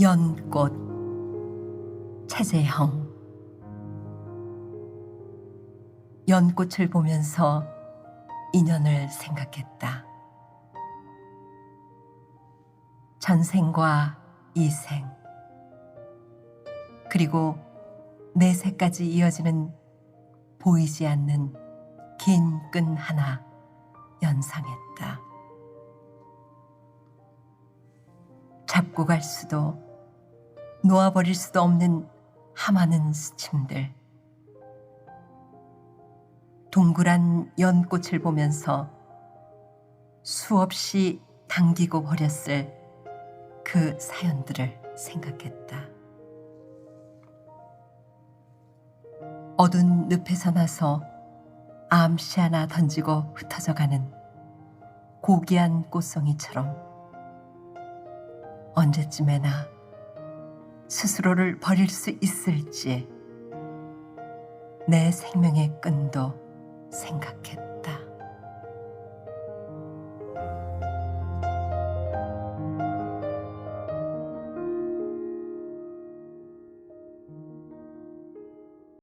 연꽃 최재형 연꽃을 보면서 인연을 생각했다. 전생과 이생 그리고 내세까지 이어지는 보이지 않는 긴 끈 하나 연상했다. 잡고 갈 수도 놓아버릴 수도 없는 하마는 스침들. 동그란 연꽃을 보면서 수없이 당기고 버렸을 그 사연들을 생각했다. 어두운 늪에서 나서 암시 하나 던지고 흩어져 가는 고귀한 꽃송이처럼 언제쯤에나 스스로를 버릴 수 있을지 내 생명의 끈도.